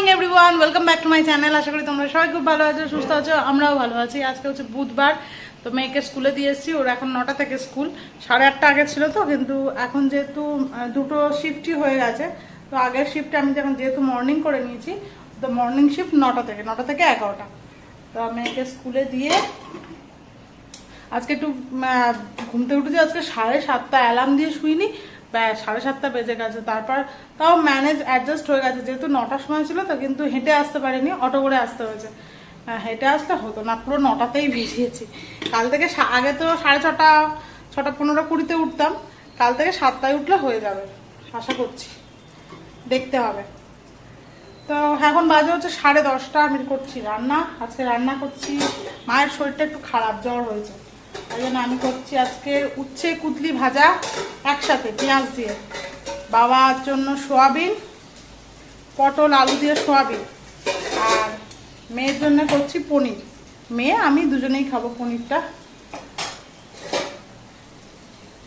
Morning everyone welcome back to my channel আশা করি তোমরা সবাই খুব ভালো আছো, সুস্থ আছো, আমরাও ভালো আছি। আজকে হচ্ছে বুধবার, তো মেয়েকে স্কুলে দিয়ে এসেছি। ওর এখন নটা থেকে স্কুল। সাড়ে আটটা আগে ছিল তো, কিন্তু এখন যেহেতু দুটো শিফটই হয়ে গেছে, তো আগের শিফটে আমি যখন যেহেতু মর্নিং করে নিয়েছি, তো মর্নিং শিফট নটা থেকে নটা থেকে এগারোটা। তো মেয়েকে স্কুলে দিয়ে আজকে একটু ঘুমতে ঘুম উঠেছি। আজকে সাড়ে সাতটা অ্যালার্ম দিয়ে শুইনি। সাড়ে সাতটা বেজে গেছে। তারপর তাও ম্যানেজ অ্যাডজাস্ট হয়ে গেছে। যেহেতু নটার সময় ছিল, তো কিন্তু হেঁটে আসতে পারিনি, অটো করে আসতে হয়েছে। হেঁটে আসলে হতো না, পুরো নটাতেই বেরিয়েছি। কাল থেকে আগে তো সাড়ে ছটা ছটা পনেরো কুড়িতে উঠতাম। কাল থেকে সাতটায় উঠলে হয়ে যাবে, আশা করছি। দেখতে হবে। তো এখন বাজে হচ্ছে সাড়ে দশটা, আমি করছি রান্না। আজকে রান্না করছি, মায়ের শরীরটা একটু খারাপ, জ্বর হয়েছে। তাই জন্য আমি করছি আজকে উচ্ছে কুতলি ভাজা একসাথে, পেঁয়াজ দিয়ে। বাবার জন্য সোয়াবিন, পটল, আলু দিয়ে সোয়াবিন। আর মেয়ের জন্য করছি পনির। মেয়ে, আমি দুজনেই খাব পনিরটা।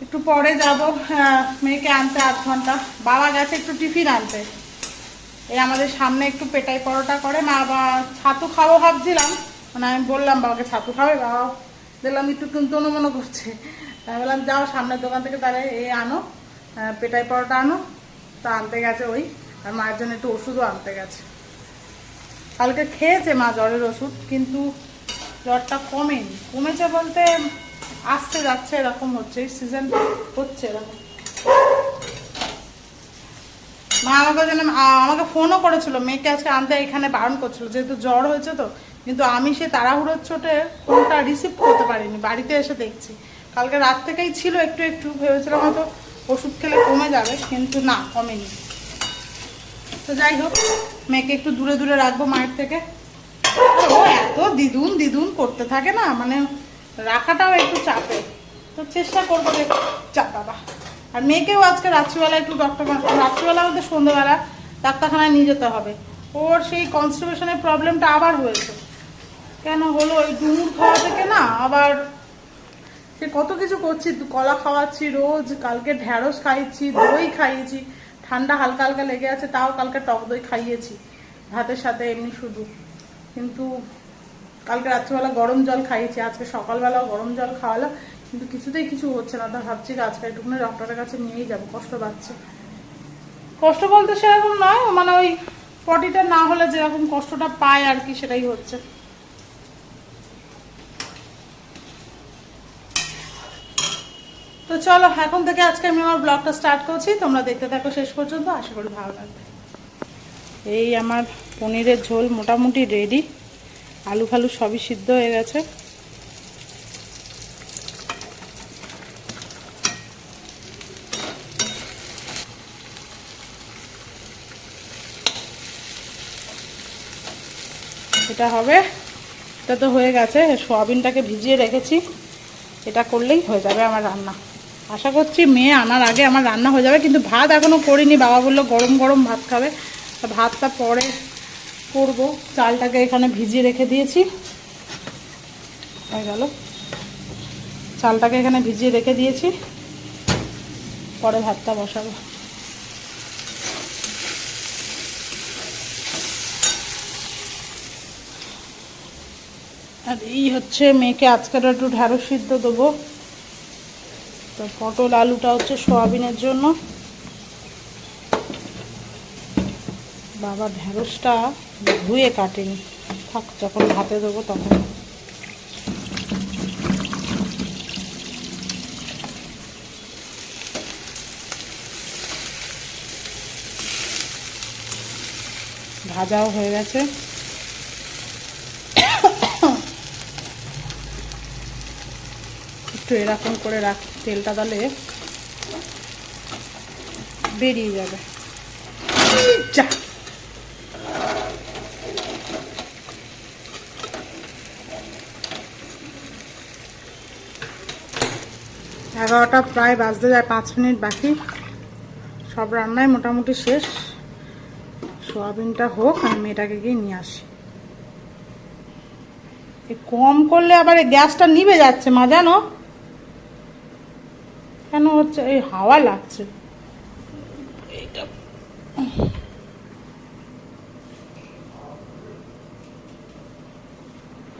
একটু পরে যাব মেয়েকে আনতে আধ ঘণ্টা। বাবা গেছে একটু টিফিন আনতে। এই আমাদের সামনে একটু পেটাই পরোটা করে। মা বা ছাতু খাব ভাবছিলাম। মানে আমি বললাম, বাবাকে ছাতু খাবে? বাবা দেখলাম একটু কিন্তু অনুমনো করছে। তাই বললাম, যাও সামনের দোকান থেকে তাহলে এই আনো পেটাই পরোটা আনো। তা আনতে গেছে ওই, আর মায়ের জন্য একটু ওষুধও আনতে গেছে। কালকে খেয়েছে মা জ্বরের ওষুধ, কিন্তু জ্বরটা কমেনি। কমেছে বলতে আসতে যাচ্ছে, এরকম হচ্ছে সিজন হচ্ছে এরকম। মা আমাকে যেন আমাকে ফোনও করেছিল, মেয়েকে আজকে আনতে এখানে বারণ করছিল, যেহেতু জ্বর হয়েছে তো কিন্তু আমি সে তাড়াহুড়োর চোটে ফোনটা রিসিভ করতে পারিনি, বাড়িতে এসে দেখছি। কালকে রাত থেকেই ছিল একটু একটু, ভেবেছিলাম হয়তো ওষুধ খেলে কমে যাবে, কিন্তু না, কমেনি। তো যাই হোক, মেয়েকে একটু দূরে দূরে রাখব মায়ের থেকে। ও এত দিদুন দিদুন করতে থাকে না মানে রাখাটাও একটু চাপে। তো চেষ্টা করব যে চাপ বাবা। আর মেয়েকেও আজকে রাত্রিবেলা একটু ডক্টর রাত্রিবেলা বলতে সন্ধ্যেবেলা ডাক্তারখানায় নিয়ে যেতে হবে। ওর সেই কনস্টিপেশনের প্রবলেমটা আবার হয়েছে। কেন হলো? ওই ডুমুর খাওয়া থেকে না আবার সে কত কিছু করছি, কলা খাওয়াচ্ছি রোজ, কালকে ঢ্যাঁড়স খাইয়েছি দই খাইয়েছি ঠান্ডা হালকা হালকা লেগে আছে, তাও কালকে টক দই খাইয়েছি, ভাতের সাথে এমনি শুধু। কিন্তু কালকে রাত্রিবেলা গরম জল খাইয়েছি, আজকে সকালবেলাও গরম জল খাওয়ালাম, কিন্তু কিছুতেই কিছু হচ্ছে না, তো ভাবছি আজকে একটুখানি ডক্টরের কাছে নিয়েই যাব, কষ্ট পাচ্ছে। কষ্ট বলতে সেরকম নয় মানে ওই পটিটা না হলে যেরকম কষ্টটা পায় আর কি, সেটাই হচ্ছে। তো চলো, এখন থেকে আজকে আমি আমার ব্লগটা স্টার্ট করছি। তোমরা দেখতে থাকো শেষ পর্যন্ত, আশা করি ভালো লাগবে। এই আমার পনিরের ঝোল মোটামুটি রেডি আলু ফালু সবই সিদ্ধ হয়ে গেছে। এটা হবে, এটা তো হয়ে গেছে। সোয়াবিনটাকে ভিজিয়ে রেখেছি। এটা করলেই হয়ে যাবে আমার রান্না। আশা করছি মেয়ে আনার আগে আমার রান্না হয়ে যাবে, কিন্তু ভাত এখনও করিনি। বাবা বলল গরম গরম ভাত খাবে। ভাতটা পরে করব। চালটাকে এখানে ভিজিয়ে রেখে দিয়েছি। হয়ে গেল। চালটাকে এখানে ভিজিয়ে রেখে দিয়েছি। পরে ভাতটা বসাবো। আর এই হচ্ছে মেয়েকে আজকের একটু ঢ্যাঁড়স সিদ্ধ দেবো। তো পটল আলুটা হচ্ছে সোয়াবিনের জন্য। বাবা ঢ্যাঁড়সটা ধুয়ে কাটেনি। থাক, যখন ভাতে দেবো তখন। ভাজাও হয়ে গেছে। এরকম করে রাখ, তেলটা তাহলে বেরিয়ে যাবে। এগারোটা প্রায় বাজতে যায়, পাঁচ মিনিট বাকি। সব রান্নাই মোটামুটি শেষ। সোয়াবিনটা হোক, আমি মেয়েটাকে গিয়ে নিয়ে আসি। কম করলে আবার গ্যাসটা নিভে যাচ্ছে মা, জানো? কেন হচ্ছে এই হাওয়া লাগছে। এইটা।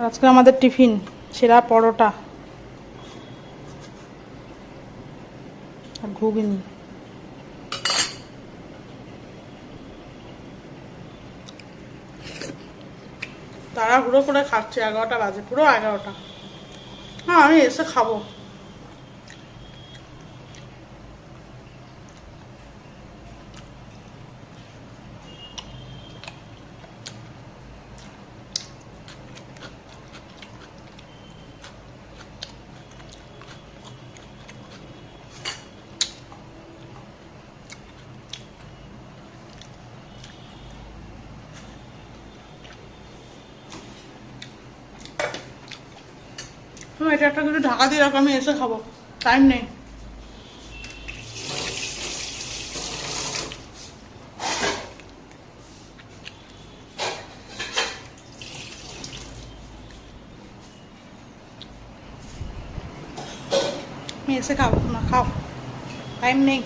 আজকে আমাদের টিফিন সেরা পরোটা। আর তারা তাড়াহুড়ো করে খাচ্ছে এগারোটা বাজে পুরো এগারোটা। হ্যাঁ আমি এসে খাব। এটা একটা কিছু ঢাকা দিয়ে রাখো, আমি এসে খাব। টাইম নেই। এসে না, খাও। টাইম নেই।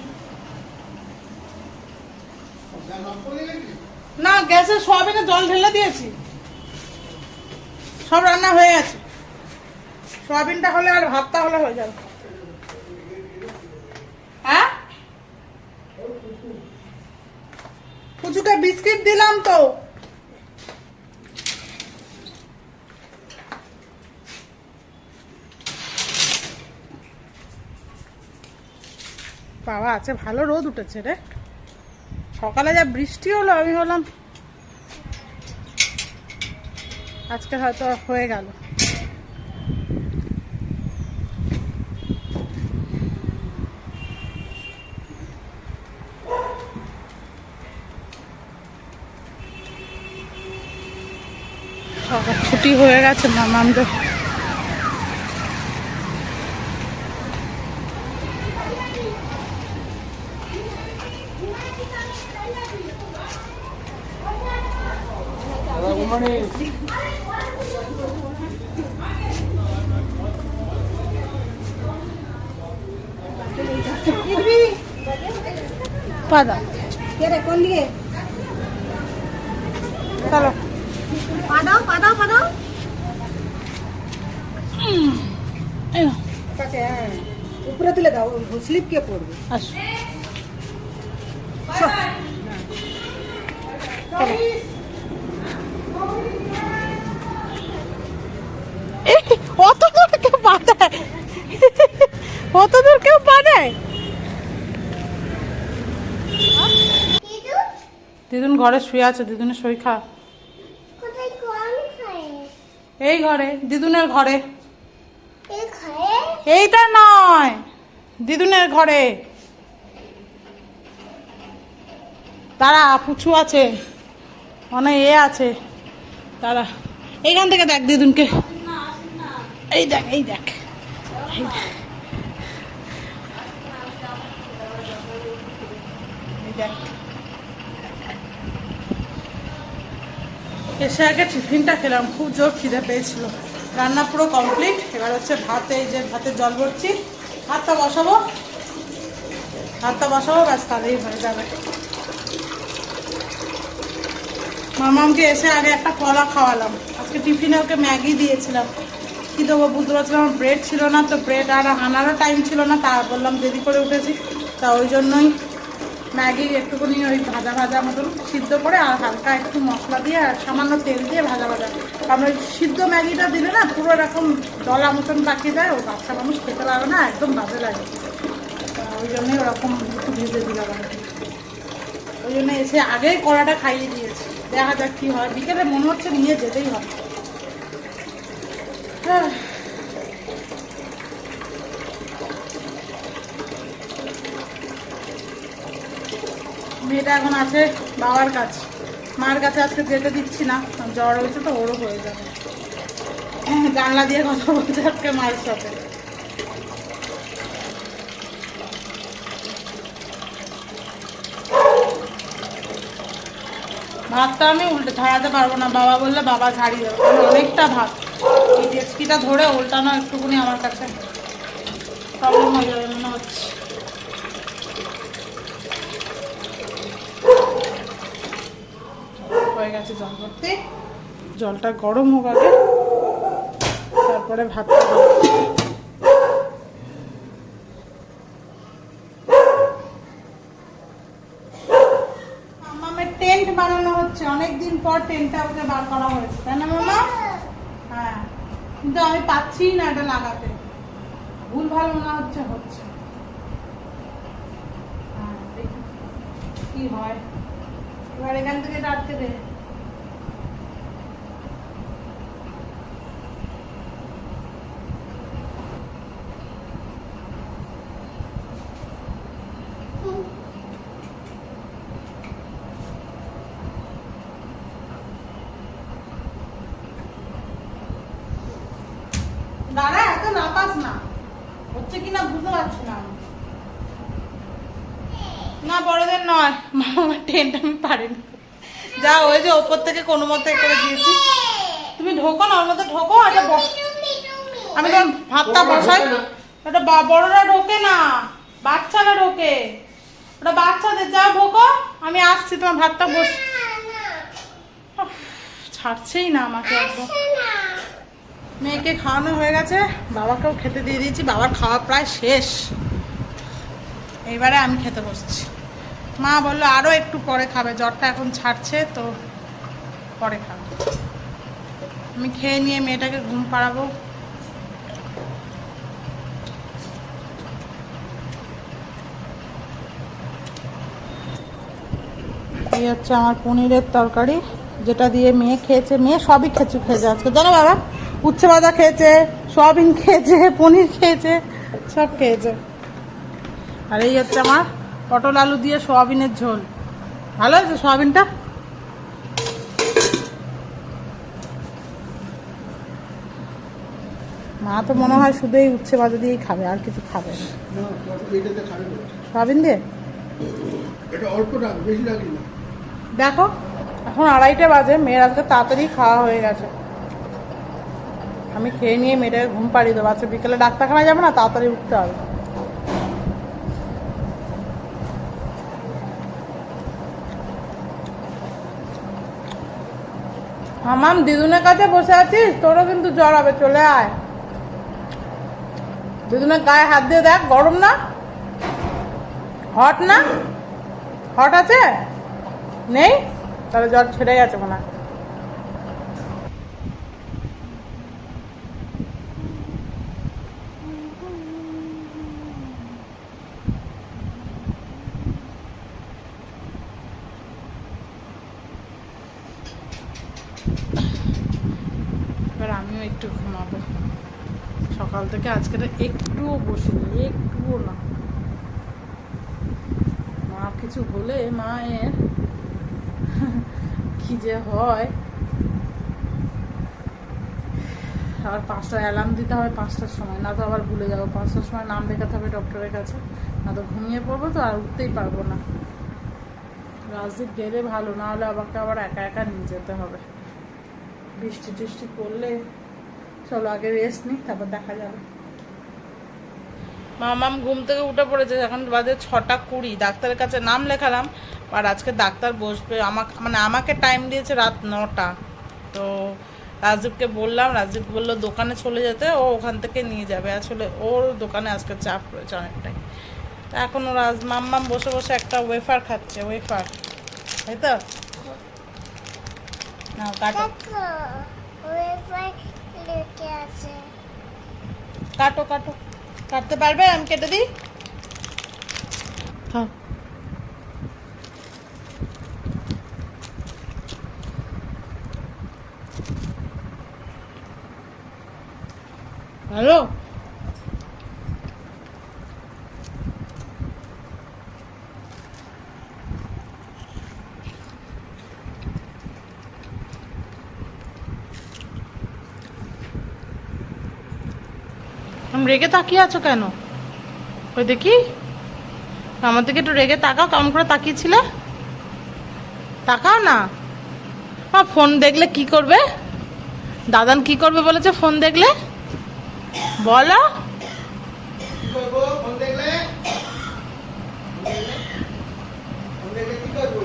না গ্যাসে সোয়াবিনে জল ঢেলে দিয়েছি। সব রান্না হয়ে গেছে। সোয়াবিনটা হলে আর ভাতটা হলে হয়ে যাবে। হ্যাঁ? পুচুকে বিস্কিট দিলাম তো। বাবা আছে ভালো রোদ উঠেছে রে। সকালে যা বৃষ্টি হলো, আমি হলাম আজকে হয়তো হয়ে গেল। সকাল ছুটি হয়ে গেছে মামামদের পাদা রে কোন দিকে চলো পাদাও পাদাও পাদাও এই নাও, কাছে হ্যাঁ উপরে তুলে দাও স্লিপ কে পড়বে আসো এই, অত দূর কেউ বাঁধায়? অত দূর কেউ বাঁধায়? দিদুন ঘরে শুয়ে আছে দিদুনের কোন খায় এই ঘরে দিদুনের ঘরে। এইটা নয় দিদুনের ঘরে। তারা পুছু আছে। অনেক এ আছে। তারা এইখান থেকে দেখ দিদুনকে। এই দেখ এই দেখ। এই দেখ। এসে আগে টিফিনটা খেলাম। খুব জোর খিদে পেয়েছিল। রান্না পুরো কমপ্লিট এবার হচ্ছে ভাতে, এই যে ভাতে জল ভরছি। ভাতটা বসাবো। ভাতটা বসাবো, ব্যাস তাহলেই হয়ে যাবে। মামামকে এসে আগে একটা কলা খাওয়ালাম। আজকে টিফিনে ওকে ম্যাগি দিয়েছিলাম। কি দেবো বুঝতে পারছিলাম আমার ব্রেড ছিল না, তো ব্রেড আর আনারও টাইম ছিল না, তা বললাম দেরি করে উঠেছি। তা ওই জন্যই ম্যাগি একটুখানি ওই ভাজা ভাজা মতন সিদ্ধ করে আর হালকা একটু মশলা দিয়ে আর সামান্য তেল দিয়ে ভাজা ভাজা। ওই সিদ্ধ ম্যাগিটা দিলে না পুরো এরকম দলা মতন পাকিয়ে দেয় ও বাচ্চা মানুষ খেতে পারবে না, একদম বাজে লাগে। ওই জন্যই ওরকম একটু ভেজে দিলাম। ওই জন্য এসে আগেই কড়াটা খাইয়ে দিয়েছি। দেখা যাক কি হয়। বিকেলে মনে হচ্ছে নিয়ে যেতেই হবে। হ্যাঁ। মেয়েটা এখন আছে বাবার কাছে। মার কাছে আজকে যেতে দিচ্ছি না জ্বর হয়েছে তো ওরও হয়ে যাবে। জানলা দিয়ে কথা বলছে আজকে মায়ের সাথে। ভাতটা আমি উল্টে ছাড়াতে পারব না। বাবা বললে বাবা ছাড়িয়ে দেবে। কারণ অনেকটা ভাত। এই ডেস্কিটা ধরে উল্টানো একটুকুনি আমার কাছে প্রবলেম হয়ে যাবে মনে হচ্ছে। হয়ে গেছে জল জলটা গরম হোক আগে, তারপরে ভাত খাব। টেন্ট বানানো হচ্ছে অনেকদিন পর টেনটা ওকে বার করা হয়েছে। তাই না মামা? হ্যাঁ। কিন্তু আমি পাচ্ছি না এটা লাগাতে। ভুল ভালো না হচ্ছে হচ্ছে। হ্যাঁ, কি হয়। এবার এখান থেকে আটকে দে। দাঁড়া এত নাপাস না। হচ্ছে কিনা বুঝতে পারছি না আমি। না বড়দের নয়। মামা টেন্ট আমি পারিনি। যা ওই যে ওপর থেকে কোনো মতে করে দিয়েছি। তুমি ঢোকো না ওর মধ্যে ঢোকো এটা ব- আমি তোমার ভাতটা বসাই। ওটা বা- বড়রা ঢোকে না বাচ্চারা ঢোকে। ওটা বাচ্চাদের যা ঢোকো আমি আসছি তোমার ভাতটা বস উফ, ছাড়ছেই না আমাকে একদম। মেয়েকে খাওয়ানো হয়ে গেছে, বাবাকেও খেতে দিয়ে দিয়েছি, বাবার খাওয়া প্রায় শেষ। এইবারে আমি খেতে বসছি। মা বলল আরও একটু পরে খাবে, জ্বরটা এখন ছাড়ছে, তো পরে খাবে। আমি খেয়ে নিয়ে মেয়েটাকে ঘুম পাড়াবো। এই হচ্ছে আমার পনিরের তরকারি, যেটা দিয়ে মেয়ে খেয়েছে, মেয়ে সবই খেয়েছে খেয়েছে আজকে। জানো বাবা উচ্ছে ভাজা খেয়েছে সয়াবিন খেয়েছে পনির খেয়েছে সব খেয়েছে। আর এই হচ্ছে আমার পটল আলু দিয়ে সোয়াবিনের ঝোল। ভালো হয়েছে সোয়াবিনটা? মা তো মনে হয় শুধু এই উচ্ছে ভাজা দিয়েই খাবে আর কিছু খাবে। সয়াবিন দিয়ে? দেখো এখন আড়াইটা বাজে মেয়ের আজকে তাড়াতাড়ি খাওয়া হয়ে গেছে। আমি খেয়ে নিয়ে মেয়েটাকে ঘুম পাড়িয়ে দেবো। আজকে বিকেলে ডাক্তারখানায় যাব না, তাড়াতাড়ি উঠতে হবে। হামাম, দিদুনের কাছে বসে আছিস? তোরও কিন্তু জ্বর হবে, চলে আয়। দিদুনের গায়ে হাত দিয়ে দেখ, গরম না? হট না? হট আছে? নেই? তাহলে জ্বর ছেড়ে গেছে মনে হয় এবার আমিও একটু ঘুমাবো সকাল থেকে আজকে একটুও বসিনি একটুও না। মা কিছু হলে মায়ের কি যে হয়। আবার পাঁচটা অ্যালার্ম দিতে হবে, পাঁচটার সময়। না তো আবার ভুলে যাব, পাঁচটার সময় নাম লেখাতে হবে ডক্টরের কাছে। না তো ঘুমিয়ে পড়ব তো আর উঠতেই পারব না। রাজদীপ গেলে ভালো, না হলে আমাকে আবার একা একা নিয়ে যেতে হবে। বৃষ্টি টিষ্টি করলে চলো আগে রেস্ট নিই, তারপর দেখা যাবে। মামাম ঘুম থেকে উঠে পড়েছে এখন বাজে ছটা কুড়ি। ডাক্তারের কাছে নাম লেখালাম আর আজকে ডাক্তার বসবে আমাকে মানে আমাকে টাইম দিয়েছে রাত নটা। তো রাজদীপকে বললাম রাজদীপ বলল দোকানে চলে যেতে ও ওখান থেকে নিয়ে যাবে। আসলে ওর দোকানে আজকে চাপ রয়েছে অনেকটাই। তা এখন ও রাজ মাম্মাম বসে বসে একটা ওয়েফার খাচ্ছে ওয়েফার তাই তো? না কাটো। কাটো কাটো। কাটতে পারবে? আমি কেটে দিই। হ্যাঁ। হ্যালো? রেগে তাকিয়ে আছো কেন? ওই দেখি আমার দিকে একটু রেগে তাকাও কেমন করে তাকিয়েছিলে? তাকাও না। মা ফোন দেখলে কি করবে? দাদান কি করবে বলেছে ফোন দেখলে? বলো। কি করব ফোন দেখলে কি করব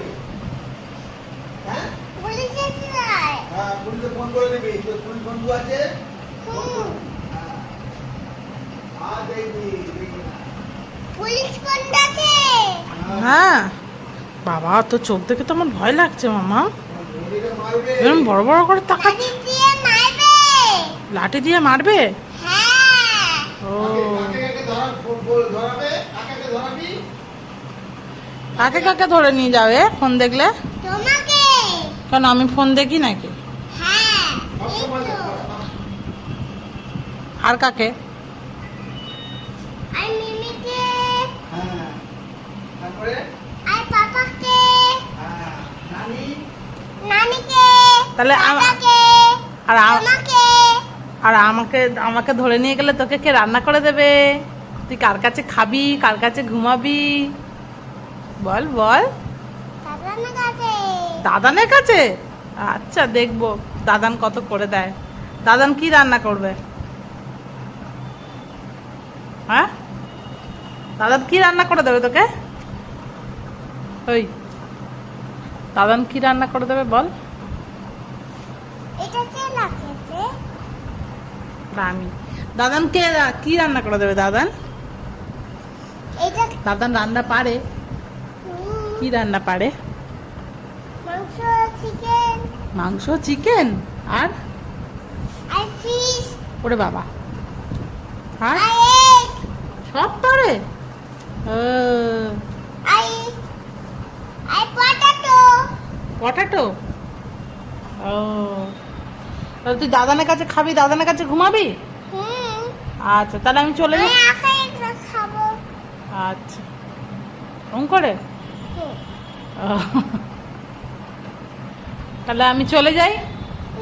হ্যাঁ হ্যাঁ ফোন করে দিবি তোর বন্ধু আছে হুম আর দেখবি দেখবি। পুলিশ কোনটা আছে হ্যাঁ বাবা তো চোখ দেখে তো আমার ভয় লাগছে মামা। এরকম বড় বড় করে তাকাচ্ছে। লাঠি দিয়ে মারবে। হ্যাঁ। ও। কাকে কাকে ধরা নিয়ে যাবে ফোন দেখলে? কারণ আমি ফোন দেখি নাকি? হ্যাঁ আর কাকে? নানিকে তাহলে আর আম- আমাকে। আর আমাকে আমাকে ধরে নিয়ে গেলে তোকে কে রান্না করে দেবে? তুই কার কাছে খাবি? কার কাছে ঘুমাবি? বল বল। দাদানের কাছে? আচ্ছা দেখব। দাদান কত করে দেয়? দাদান কি রান্না করবে? হ্যাঁ? দাদান কি রান্না করে দেবে তোকে? ওই। দাদান কি রান্না করে দেবে বল? আমি দাদান। কে কি রান্না করে দেবে দাদান? দাদান রান্না পারে। কি রান্না পারে? মাংস চিকেন। আর? ওরে বাবা। আর? সব পারে? ও। পটাটো ও। তাহলে তুই দাদানের কাছে খাবি দাদানের কাছে ঘুমাবি? আচ্ছা তাহলে আমি চলে খাব। আচ্ছা। ওম করে। তাহলে আমি চলে যাই?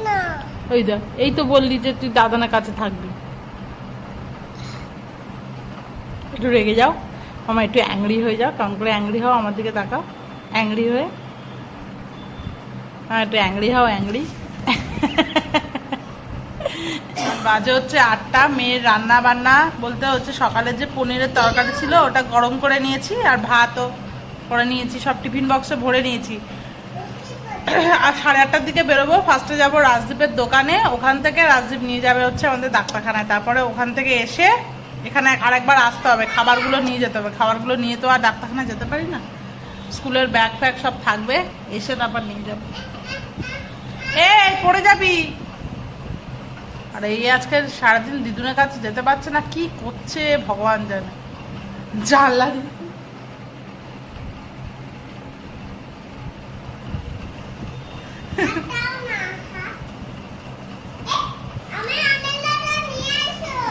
না। ওই দেখ এই তো বললি যে তুই দাদানের কাছে থাকবি। একটু রেগে যাও। আমার একটু অ্যাংরি হয়ে যাও। কেমন করে অ্যাংরি হও আমার দিকে তাকাও। অ্যাংরি হয়ে। হ্যাঁ একটু অ্যাংরি হও অ্যাংরি বাজে হচ্ছে আটটা, মেয়ের রান্না বান্না বলতে হচ্ছে সকালে যে পনিরের তরকারি ছিল, ওটা গরম করে নিয়েছি আর ভাতও করে নিয়েছি, সব টিফিন বক্সে ভরে নিয়েছি। আর সাড়ে আটটার দিকে বেরোবো, ফার্স্টে যাব রাজদীপের দোকানে, ওখান থেকে রাজদীপ নিয়ে যাবে হচ্ছে আমাদের ডাক্তারখানায়। তারপরে ওখান থেকে এসে এখানে আরেকবার আসতে হবে, খাবারগুলো নিয়ে যেতে হবে। খাবারগুলো নিয়ে তো আর ডাক্তারখানায় যেতে পারি না। স্কুলের ব্যাগ ফ্যাগ সব থাকবে, এসে তারপর নিয়ে যাব। এই, পড়ে যাবি। আর, এই আজকে সারাদিন দিদুনের কাছে যেতে পারছে না, কি করছে ভগবান জানে। জানলা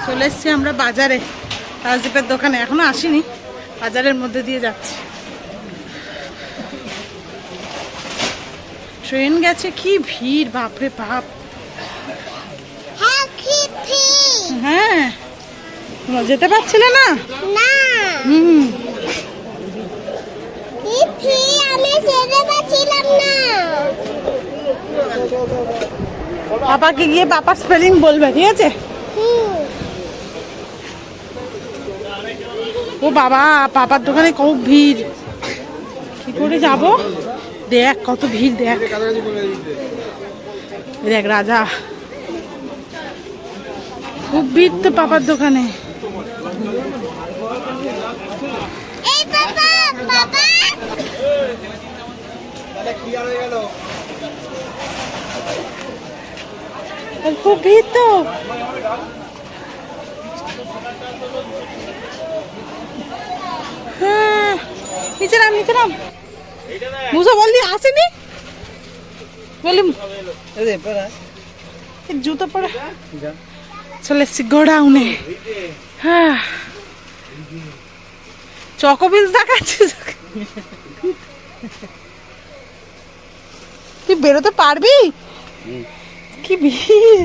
চলে এসছি আমরা বাজারে, রাজদীপের দোকানে। এখনও আসিনি, বাজারের মধ্যে দিয়ে যাচ্ছি। ট্রেন গেছে কি ভিড় বাপরে বাপ। হ্যাঁ তোমরা যেতে পারছিলে না? হুম। পাপাকে গিয়ে পাপার স্পেলিং বলবে ঠিক আছে? ও বাবা বাবার দোকানে খুব ভিড়। কি করে যাব? দেখ কত ভিড় দেখ। দেখ রাজা। খুব ভিড় তো পাপার দোকানে। খুব ভিড় তো। হ্যাঁ নিচে নাম নিচে নাম। মুসা বললি আসেনি? বলি, এই জুতো পরে চলে এসছি গোডাউনে। হ্যাঁ। চকোবিলস দেখাচ্ছিস তুই বেরোতে পারবি? কি ভিড়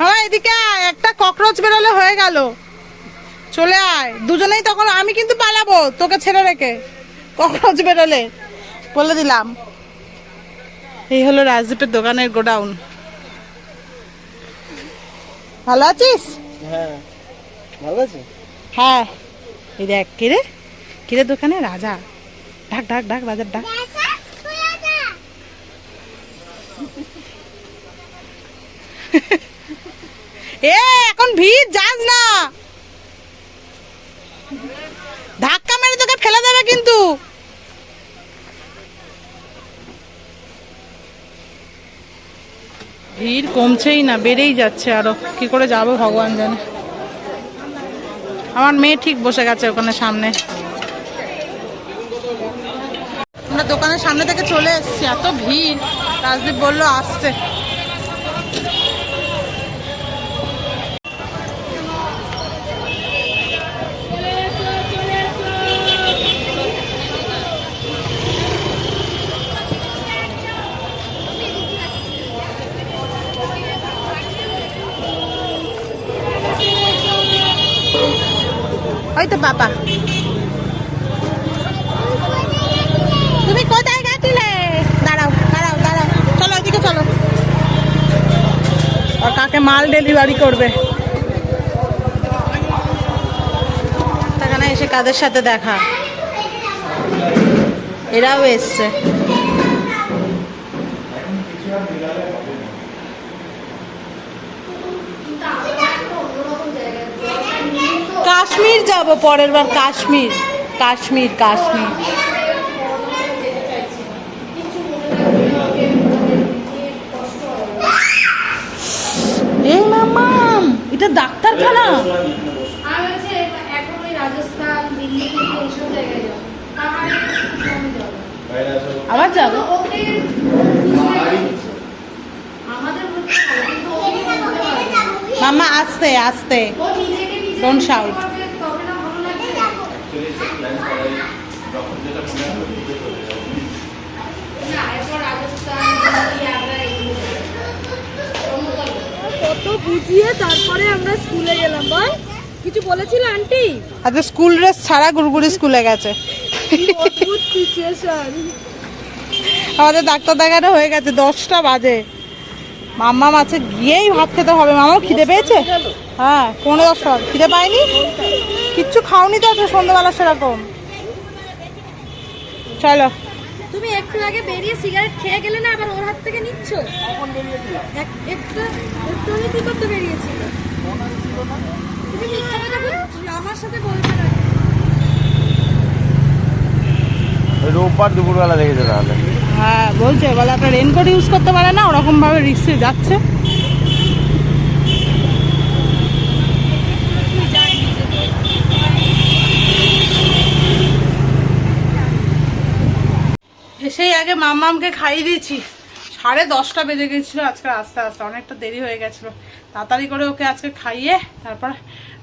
হ্যাঁ এদিকে একটা ককরোচ বেরোলে হয়ে গেল। চলে আয়। দুজনেই তখন, আমি কিন্তু পালাবো, তোকে ছেড়ে রেখে। ককরোচ বেরোলে বলে দিলাম। এই হলো রাজদীপের দোকানের গোডাউন। ভালো আছিস? হ্যাঁ। ভালো আছে? হ্যাঁ। এই দেখ কিরে কিরে দোকানে? রাজা। ডাক ডাক ডাক রাজার ডাক। এ এখন ভিড় যাস না ভিড় কমছেই না, বেড়েই যাচ্ছে আরও। কি করে যাব ভগবান জানে। আমার মেয়ে ঠিক বসে গেছে ওখানে সামনে। আমরা দোকানের সামনে থেকে চলে এসছি, এত ভিড়। রাজদীপ বলল, আসছে। ওই তো বাবা। তুমি কোথায় গেছিলে? দাঁড়াও দাঁড়াও দাঁড়াও। চলো ওইদিকে চলো। আর কাকে মাল ডেলিভারি করবে? সেখানে এসে কাদের সাথে দেখা? এরাও এসছে কাশ্মীর যাব পরের বার কাশ্মীর। কাশ্মীর কাশ্মীর। এই মামাম এটা ডাক্তারখানা? আর হচ্ছে এখন ওই রাজস্থান দিল্লি থেকে এইসব জায়গায় যাব পাহাড়ে কম যাব আবার যাব ওকে বুঝতে পেরেছি। আমাদের মধ্যে হবে, কিন্তু ওকে বুঝতে পারবে না। মামা আস্তে আস্তে ও নিজেকে নিজে Don't shout. করবে, তবে না ভালো লাগবে না এরপর রাজস্থান দিল্লি আগ্রা এগুলো যাব। কত বুঝিয়ে তারপরে আমরা স্কুলে গেলাম। বল কিছু বলেছিল আন্টি? আচ্ছা স্কুল ড্রেস ছাড়া গুড়গুড়ি স্কুলে গেছে। অদ্ভুত সিচুয়েশন আমাদের ডাক্তার দেখানো হয়ে গেছে দশটা বাজে। মাম্মা মাছে গিয়েই ভাত খেতে হবে। মামাও খিদে পেয়েছে? হ্যাঁ পনেরো দশটা খিদে পায়নি? কিচ্ছু খাওনি তো আজকে সন্ধ্যাবেলা সেরকম। চলো। তুমি একটু আগে বেরিয়ে সিগারেট খেয়ে গেলে না আবার ওর হাত থেকে নিচ্ছ? এক- একটু একটু আগে কি করতে বেরিয়েছিল তুমি মিথ্যা কথা আমার সাথে বলবে না। রোববার দুপুরবেলা দেখেছে তাহলে? হ্যাঁ বলছে বলে আপনার রেনকোট ইউজ করতে পারে না ওরকমভাবে রিক্সে যাচ্ছে। আগে মাম্মামকে খাইয়ে দিয়েছি। সাড়ে দশটা বেজে গেছিল আজকে আস্তে আস্তে, অনেকটা দেরি হয়ে গেছিল। তাড়াতাড়ি করে ওকে আজকে খাইয়ে তারপর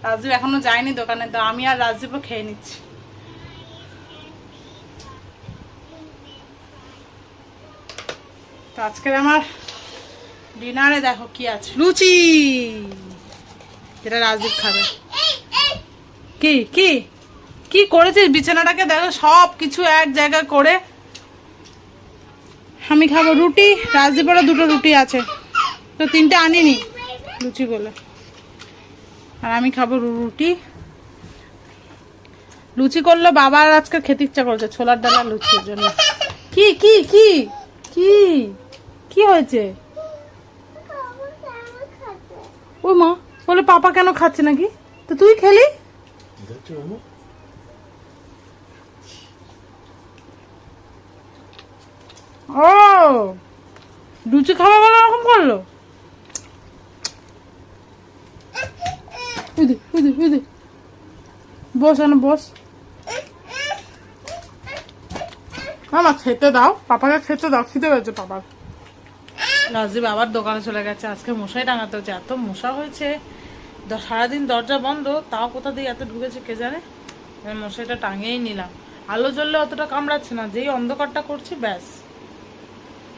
রাজদীপ এখনও যায়নি দোকানে, তো আমি আর রাজদীপও খেয়ে নিচ্ছি। তো আজকের আমার ডিনারে দেখো কি আছে। লুচি! যেটা রাজদীপ খাবে। কি কি? কি করেছিস? বিছানাটাকে দেখো সব কিছু এক জায়গায় করে আমি খাব রুটি রাজদীপেরও দুটো রুটি আছে। তো তিনটে আনিনি, লুচি বলে। আর আমি খাব রুটি। লুচি করল বাবার আজকে খেতে ইচ্ছা করছে, ছোলার ডালা লুচির জন্য। কি কি কি কি কি হয়েছে? ও মা, বলে পাপা কেন খাচ্ছে নাকি? তো তুই খেলি? ও, লুচি খাবে বলে এরকম করল? বস এনে বস। মামা, খেতে দাও। পাপাকে খেতে দাও, খিদে পেয়েছে পাপার। রাজদীপ আবার দোকানে চলে গেছে। আজকে মশাই টাঙাতে হচ্ছে। এত মশা হয়েছে। সারাদিন দরজা বন্ধ। তাও কোথা দিয়ে এত ঢুকেছে কে জানে? মশাইটা টাঙিয়েই নিলাম। আলো জ্বললে অতটা কামড়াচ্ছে না। যেই অন্ধকারটা করছি, ব্যাস।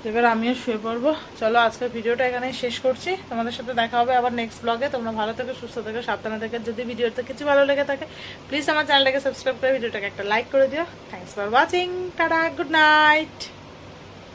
এবার আমিও শুয়ে পড়ব। চলো আজকের ভিডিওটা এখানে শেষ করছি। তোমাদের সাথে দেখা হবে আবার নেক্সট ব্লগে তোমরা ভালো থেকো, সুস্থ থেকো, সাবধানে থেকে। যদি ভিডিওতে কিছু ভালো লেগে থাকে প্লিজ আমার চ্যানেলটাকে সাবস্ক্রাইব করে ভিডিওটাকে একটা লাইক করে দিও। Thanks for watching tata good night